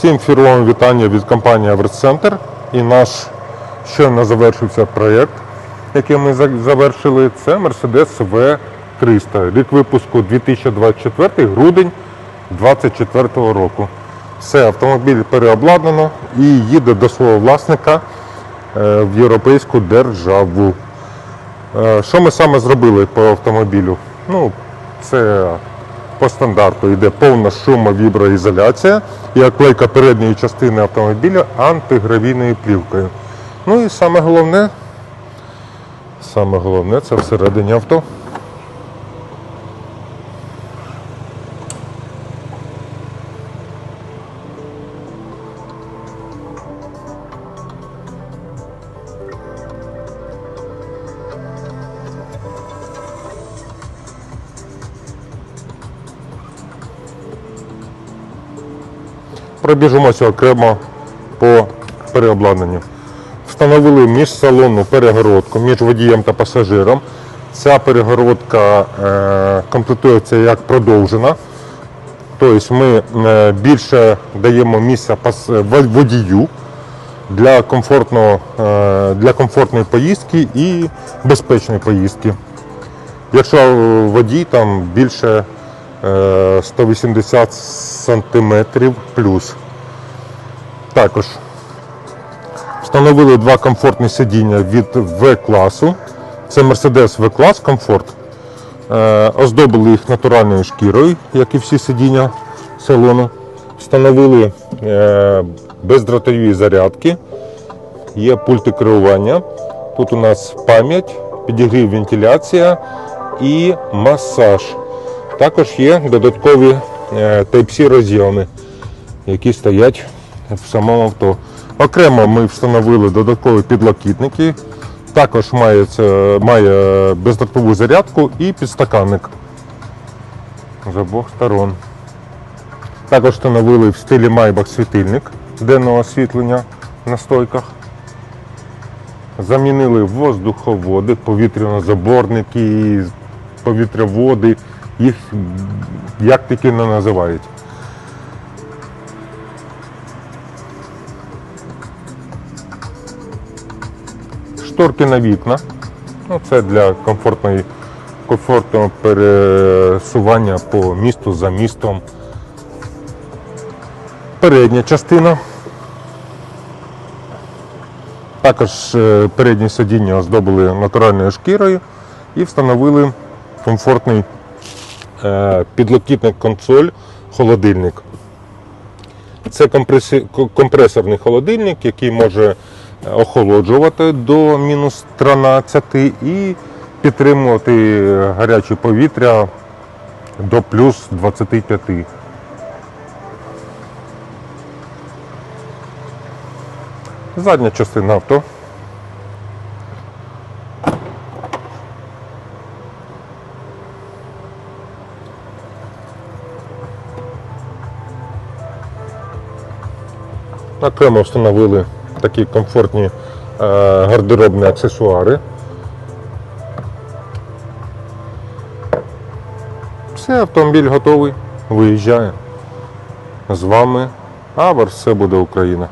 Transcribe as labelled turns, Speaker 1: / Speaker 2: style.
Speaker 1: Всім фірмовим вітання від компанії Аверцентр. І наш щойно завершився проєкт, який ми завершили. Це Mercedes V300. Рік випуску 2024, грудень 2024 року. Все, автомобіль переобладнано і їде до свого власника е, в європейську державу. Е, Що ми саме зробили по автомобілю? Ну, це по стандарту йде повна шумовіброізоляція і оклейка передньої частини автомобіля антигравійною плівкою. Ну і саме головне, саме головне це всередині авто. Пробіжимося окремо по переобладнанню. Встановили міжсалонну перегородку між водієм та пасажиром. Ця перегородка е, комплектується як продовжена. Тобто ми е, більше даємо місця водію для, комфортного, е, для комфортної поїздки і безпечної поїздки. Якщо водій там більше 180 сантиметрів плюс. Також встановили два комфортні сидіння від В-класу. Це Mercedes V-клас Comfort. Е, Оздобили їх натуральною шкірою, як і всі сидіння салону. Встановили е, бездротові зарядки, є пульти керування. Тут у нас пам'ять, підігрів вентиляція і масаж. Також є додаткові е, Type-C розйоми, які стоять в самому авто. Окремо ми встановили додаткові підлокітники. Також має, має бездротову зарядку і підстаканник з обох сторон. Також встановили в стилі Maybach світильник денного освітлення на стойках. Замінили воздуховоди, повітрянозаборники, повітряводи, їх як тільки не називають. Шторки на вікна. Ну, це для комфортної, комфортного пересування по місту за містом. Передня частина. Також е, переднє сидіння оздобили натуральною шкірою і встановили комфортний підлокітник консоль холодильник. Це компресорний холодильник, який може е, охолоджувати до мінус 13 і підтримувати гаряче повітря до плюс 25. Задня частина авто. Окремо встановили такі комфортні е, гардеробні аксесуари. Все, автомобіль готовий, виїжджає. З вами Авар, все буде Україна.